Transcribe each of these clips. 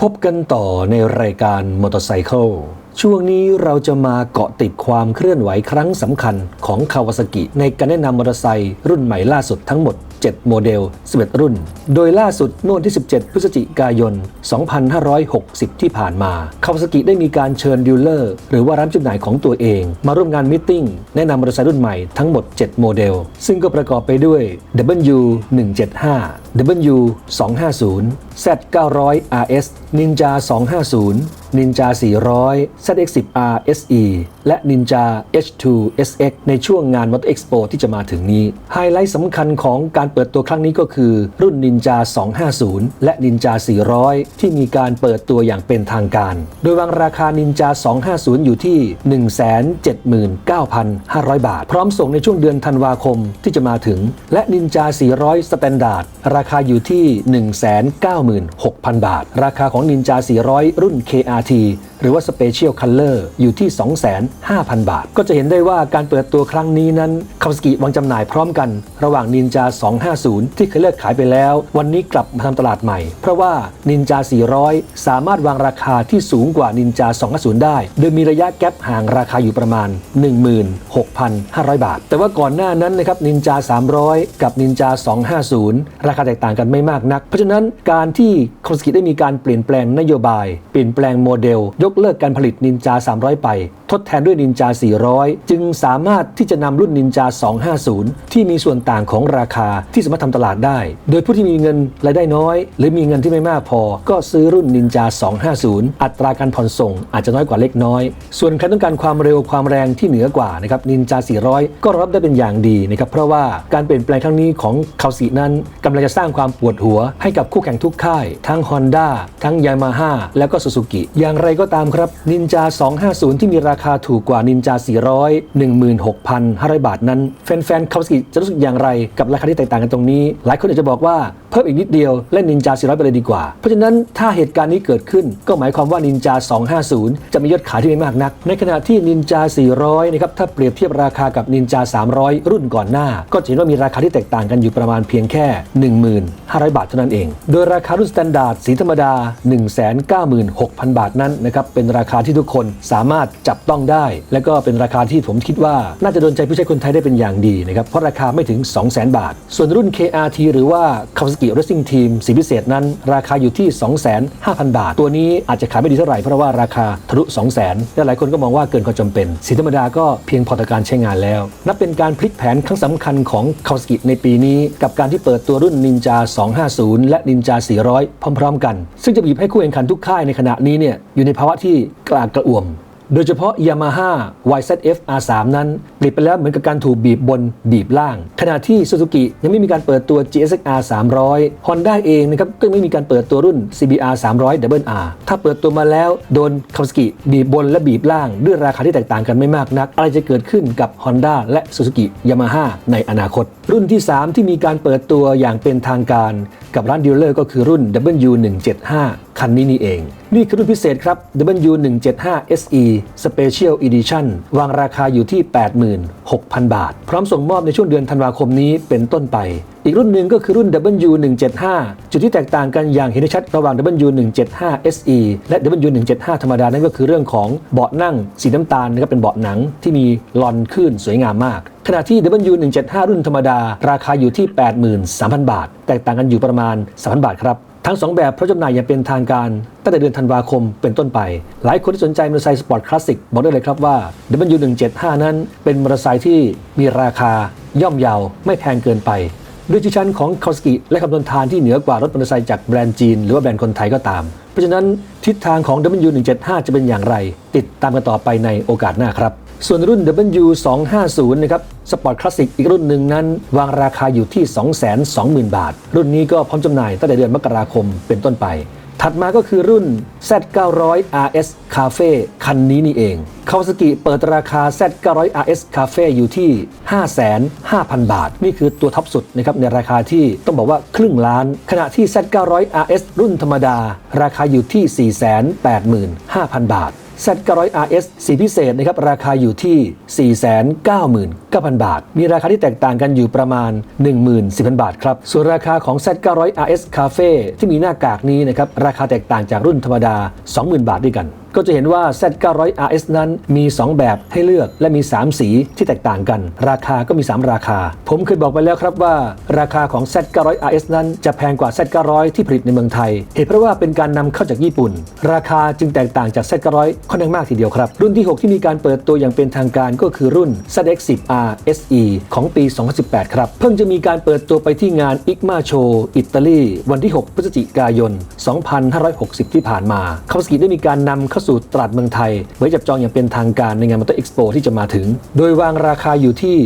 พบกันต่อในรายการมอเตอร์ไซค์ ช่วงนี้เราจะมาเกาะติดความเคลื่อนไหวครั้งสำคัญของคาวาซากิในการแนะนำมอเตอร์ไซค์รุ่นใหม่ล่าสุดทั้งหมด 7 โมเดล 11 รุ่น โดยล่าสุดเมื่อวันที่ 17 พฤศจิกายน 2560 ที่ผ่านมา คาวาซากิได้มีการเชิญดีลเลอร์ หรือว่าร้านจำหน่ายของตัวเอง มาร่วมงานมิทติ้งแนะนำมอเตอร์ไซค์รุ่นใหม่ทั้งหมด 7 โมเดล ซึ่งก็ประกอบไปด้วย W175 W 250 Z 900 RS Ninja 250 Ninja 400 ZX10R SE และ Ninja H2 SX ในช่วงงาน Moto Expo ที่จะมาถึงนี้ ไฮไลท์สำคัญของการเปิดตัวครั้งนี้ก็คือ รุ่น Ninja 250 และ Ninja 400 ที่มีการเปิดตัวอย่างเป็นทางการ โดยวางราคา Ninja 250 อยู่ที่ 179,500 บาท พร้อมส่งในช่วงเดือนธันวาคมที่จะมาถึง และ Ninja 400 Standard ราคาอยู่ที่ 196,000 บาท ราคาของ Ninja 400 รุ่น KRT หรือว่า Special Color อยู่ที่ 25,000 บาท ก็จะเห็นได้ว่าการเปิดตัวครั้งนี้นั้นคาวสกิวางจำหน่ายพร้อมกัน ระหว่าง Ninja 250 ที่เคยเลิกขายไปแล้ว วันนี้กลับมาทำตลาดใหม่ เพราะว่า Ninja 400 สามารถวางราคาที่สูงกว่า Ninja 250 ได้ โดยมีระยะแกลบห่างราคาอยู่ประมาณ 16,500 บาท แต่ว่าก่อนหน้านั้นนะครับ Ninja 300 กับ Ninja 250 ราคาแตกต่างกันไม่มากนัก เพราะฉะนั้นการที่คาวสกิได้มีการเปลี่ยนแปลงนโยบาย เปลี่ยนแปลงโมเดล ยกเลิกการผลิตนินจา 300 ไป ทดแทนด้วย Ninja 400 จึงสามารถที่จะนำรุ่น Ninja 250 ที่มีส่วนต่างของราคาที่สามารถทำตลาดได้ โดยผู้ที่มีเงินรายได้น้อย หรือมีเงินที่ไม่มากพอ ก็ซื้อรุ่น Ninja 250 อัตราการผ่อนส่งอาจจะน้อยกว่าเล็กน้อย ส่วนใครต้องการความเร็วความแรงที่เหนือกว่านะครับ Ninja 400 ก็รับได้เป็นอย่างดีนะครับเพราะว่าการเปลี่ยนแปลงครั้งนี้ของคาสีนั้นกำลังจะสร้างความปวดหัวให้กับคู่แข่งทุกค่าย ทั้ง Honda ทั้ง Yamaha แล้วก็ Suzuki อย่างไรก็ตามครับ Ninja 250 ที่มีราคาถูกกว่านินจา 400 16,500 บาทนั้น แฟนๆคาวสกิจะรู้สึกอย่างไรกับราคาที่แตกต่างกันตรงนี้ หลายคนอาจจะบอกว่า พิ่มอีกนิดเดียวเล่น Ninja 400 ไปเลยดีกว่า เพราะฉะนั้นถ้าเหตุการณ์นี้เกิดขึ้น ก็หมายความว่า Ninja 250 จะมียอดขายที่ไม่มากนัก ในขณะที่ Ninja 400 นะครับถ้าเปรียบเทียบราคากับ Ninja 300 รุ่นก่อนหน้า ก็จะเห็นว่ามีราคาที่แตกต่างกันอยู่ประมาณเพียงแค่ 15,500 บาทเท่านั้นเอง โดยราคารุ่นสแตนดาร์ดสีธรรมดา 196,000 บาทนั้นนะครับเป็นราคาที่ทุกคนสามารถจับต้องได้ และก็เป็นราคาที่ผมคิดว่า น่าจะโดนใจผู้ใช้คนไทยได้เป็นอย่างดีนะครับเพราะราคาไม่ถึง 200,000 บาท ส่วนรุ่น KRT หรือว่า Kawasaki Racing Team สีพิเศษนั้น ราคาอยู่ที่ 25,000 บาท ตัวนี้อาจจะขายไม่ดีเท่าไหร่เพราะว่าราคาทะลุ 200,000และหลายคนก็มองว่าเกินความจำเป็นสีธรรมดาก็เพียงพอต่อการใช้งานแล้ว นับเป็นการพลิกแผนครั้งสำคัญของ Kawasaki ในปีนี้ กับการที่เปิดตัวรุ่น Ninja 250 และ Ninja 400 พร้อม ๆ กัน ซึ่งจะบีบให้คู่แข่งขันทุกค่ายในขณะนี้เนี่ยอยู่ในภาวะที่กลากระอ่วม โดยเฉพาะ Yamaha YZF R3 นั้นเปรียบไปแล้วเหมือนกับการถูกบีบบนบีบล่าง ขณะที่ Suzuki ยังไม่มีการเปิดตัว GSX-R 300 Honda เองนะครับก็ไม่มีการเปิดตัวรุ่น CBR 300 WR ถ้าเปิดตัวมาแล้วโดน Kawasaki บีบบนและบีบล่าง ด้วยราคาที่แตกต่างกันไม่มากนัก อะไรจะเกิดขึ้นกับ Honda และ Suzuki Yamaha ในอนาคต รุ่นที่ 3 ที่มีการเปิดตัวอย่างเป็นทางการ กับร้านดีลเลอร์ก็คือรุ่น W175 คันนี้นี่เอง นี่คือรุ่นพิเศษครับ W175 SE Special Edition วางราคาอยู่ที่ 86,000 บาท พร้อมส่งมอบในช่วงเดือนธันวาคมนี้เป็นต้นไป อีกรุ่นหนึ่งก็คือรุ่น W175 จุดที่แตกต่างกันอย่างเห็นได้ชัดระหว่าง W175 SE และ W175 ธรรมดานั่นก็คือเรื่องของเบาะนั่งสีน้ำตาลนะครับเป็นเบาะหนังที่มีลอนขึ้นสวยงามมากขณะที่ W175 รุ่นธรรมดา ราคาอยู่ที่ 83,000 บาท แตกต่างกันอยู่ประมาณ 3,000 บาทครับ ทั้ง 2 แบบเพราะจำหน่ายอย่างเป็นทางการตั้งแต่เดือนธันวาคมเป็นต้นไป หลายคนที่สนใจมอเตอร์ไซค์สปอร์ตคลาสสิกบอกได้เลยครับว่า W175 นั้นเป็นมอเตอร์ไซค์ที่มีราคาย่อมเยาไม่แพงเกินไป ด้วยดิชันของคาสกิและคำทนทานที่เหนือกว่ารถมอเตอร์ไซค์จากแบรนด์จีน หรือว่าแบรนด์คนไทยก็ตาม เพราะฉะนั้นทิศทางของ W175 จะเป็นอย่างไร ติดตามกันต่อไปในโอกาสหน้าครับ ส่วนรุ่น W250 นะครับสปอร์ตคลาสสิกอีกรุ่นหนึ่งนั้น วางราคาอยู่ที่ 220,000 บาท รุ่นนี้ก็พร้อมจำหน่ายตั้งแต่เดือนมกราคมเป็นต้นไป ถัดมาก็คือรุ่น Z900 RS Cafe คันนี้นี่เองคาวาซากิเปิดราคา Z900 RS Cafe อยู่ที่ 55,000 บาท นี่คือตัวท็อปสุดนะครับในราคาที่ต้องบอกว่าครึ่งล้าน ขณะที่ Z900 RS รุ่นธรรมดา ราคาอยู่ที่ 485,000 บาท Z 900 RS สีพิเศษนะครับราคาอยู่ที่ 499,000 บาท มีราคาที่แตกต่างกันอยู่ประมาณ14,000 บาทครับ ส่วนราคาของ Z 900 RS Cafe ที่มีหน้ากากนี้นะครับราคาแตกต่างจากรุ่นธรรมดา 20,000 บาทด้วยกัน ก็จะเห็นว่า Z 900 RS นั้นมี 2 แบบให้เลือกและมี 3 สีที่แตกต่างกัน ราคาก็มี 3 ราคา ผมเคยบอกไปแล้วครับว่า ราคาของ Z 900 RS นั้นจะแพงกว่า Z 900 ที่ผลิตในเมืองไทย เหตุเพราะว่าเป็นการนำเข้าจากญี่ปุ่น ราคาจึงแตกต่างจาก Z 900 ค่อนข้างมากทีเดียวครับ รุ่นที่ 6 ที่มีการเปิดตัวอย่างเป็นทางการก็คือรุ่น ZX10R SE ของปี 2018 ครับ เพิ่งจะมีการเปิดตัวไปที่งาน IGMA Show อิตาลีวันที่ 6 พฤศจิกายน 2560 ที่ผ่านมาคาวสกิได้มีการนำเข้าสู่ตลาดเมืองไทยไว้จับจองอย่างเป็นทางการในงานมอเตอร์เอ็กซ์โปที่จะมาถึง โดยวางราคาอยู่ที่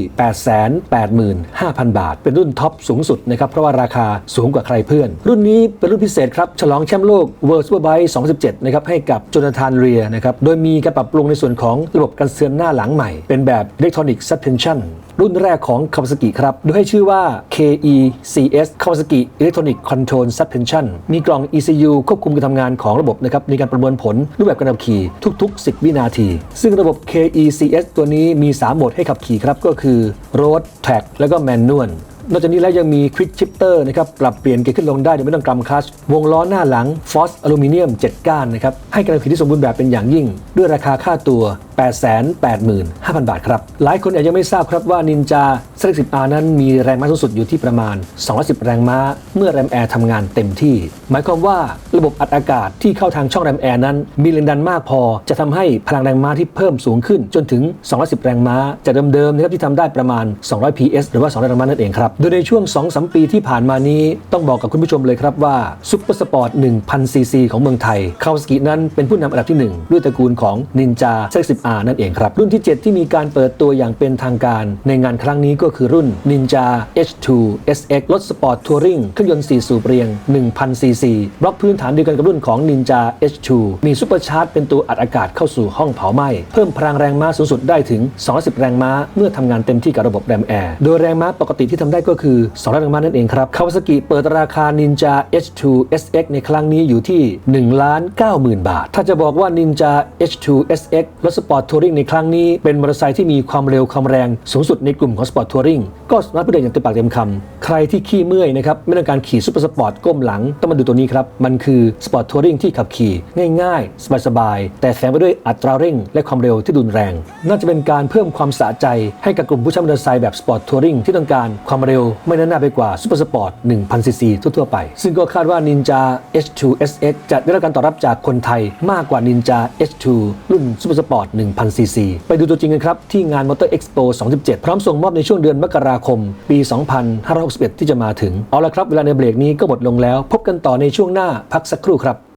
885,000 บาท เป็นรุ่นท็อปสูงสุดนะครับ เพราะว่าราคาสูงกว่าใครเพื่อน รุ่นนี้เป็นรุ่นพิเศษครับ ฉลองแชมป์โลก World Superbike 2017 นะครับ ให้กับจนาธานเรียนะครับ โดยมีการปรับปรุงในส่วนของระบบกันเสือนหน้าหลังใหม่ เป็นแบบ Electronic Suspension รุ่นแรกของคาวาซากิครับ โดยให้ชื่อว่า KECS Kawasaki Electronic Control Suspension มีกล่อง ECU ควบคุมการทำงานของระบบนะครับในการประมวลผลรูปแบบการขับขี่ทุก ๆ 10 วินาที ซึ่งระบบ KECS ตัวนี้มี 3 โหมดให้ขับขี่ครับ ก็คือ Road Track แล้วก็ Manual นอกจากนี้แล้วยังมี Quick Shifter นะครับปรับเปลี่ยนเกียร์ขึ้นลงได้โดยไม่ต้องกำคลัชวงล้อหน้าหลัง Force Aluminium 7ก้านนะครับให้การขับขี่ที่สมบูรณ์แบบเป็นอย่างยิ่ง ด้วยราคาค่าตัว 885,000 บาทครับหลายคนอาจจะไม่ทราบครับว่า Ninja z 10 R นั้นมีแรงม้าสูงสุดอยู่ที่ประมาณ 210 แรงม้า เมื่อแรมแอร์ทำงานเต็มที่ หมายความว่าระบบอัดอากาศที่เข้าทางช่องแรมแอร์นั้น มีแรงดันมากพอ จะทำให้พลังแรงม้าที่เพิ่มสูงขึ้นจนถึง 210 แรงม้าจากเดิมๆนะครับที่ทำได้ประมาณ 200 PS หรือว่า 200 แรงม้านั่นเองครับโดยในช่วง 2-3 ปีที่ผ่านมานี้ต้องบอกกับคุณผู้ชมเลยครับว่าซุปเปอร์สปอร์ต1000ซีซีของเมืองไทยคาวสกินั้นเป็นผู้นำอันดับที่ 1 ด้วยตระกูลของ Ninja z 10 R นั่นเองครับ รุ่นที่ 7 ที่มีการเปิดตัวอย่างเป็นทางการ ในงานครั้งนี้ก็คือรุ่น Ninja H2 SX รถสปอร์ตทัวริงเครื่องยนต์4สูบเรียง1000ซีซีบล็อกพื้นฐานเดียวกันกับรุ่นของ Ninja H2 มีซุปเปอร์ชาร์จเป็นตัวอัดอากาศเข้าสู่ห้องเผาไหม้เพิ่มพลังแรงม้าสูงสุดได้ถึง210แรงม้าเมื่อทำงานเต็มที่กับระบบแรมแอร์โดยแรงม้าปกติที่ทำได้ก็คือ200แรงม้านั่นเองครับคาวาซากิเปิดราคา Ninja H2 SX ในครั้งนี้อยู่ที่1ล้าน90,000บาท ถ้าจะบอกว่า Ninja H2 SX รถสปอร์ตทัวริงในครั้งนี้เป็นมอเตอร์ไซค์ที่มีความเร็วความแรงสูงสุดในกลุ่มของสปอร์ตทัวริงก็สามารถพูดได้อย่างเต็มปากเต็มคำใครที่ขี้เมื่อยนะครับไม่ต้องการขี่ซุปเปอร์สปอร์ตก้มหลังต้องมาดูตัวนี้ครับมันคือสปอร์ตทัวริงที่ขับขี่ง่ายๆ สบายๆแต่แฝงไปด้วยอัตราเร่ง และความเร็วที่ดุนแรง น่าจะเป็นการเพิ่มความสะใจให้กับกลุ่มผู้ใช้มอเตอร์ไซค์แบบสปอร์ตทัวริงที่ต้องการความเร็วไม่น้อยหน้าไปกว่าซุปเปอร์สปอร์ต1000ซีซีทั่วๆไป ซึ่งก็คาดว่า Ninja H2 SX จะได้รับการตอบรับจากคนไทยมากกว่า Ninja H2 รุ่นซุปเปอร์สปอร์ต1000ซีซีไปดูตัวจริงกันครับ ที่งาน Motor Expo 2017 พร้อมส่งมอบในช่วงเดือนมกราคม ปี 2561 ที่จะมาถึง เอาละครับ เวลาในเบรกนี้ก็หมดลงแล้ว พบกันต่อในช่วงหน้าพักสักครู่ครับ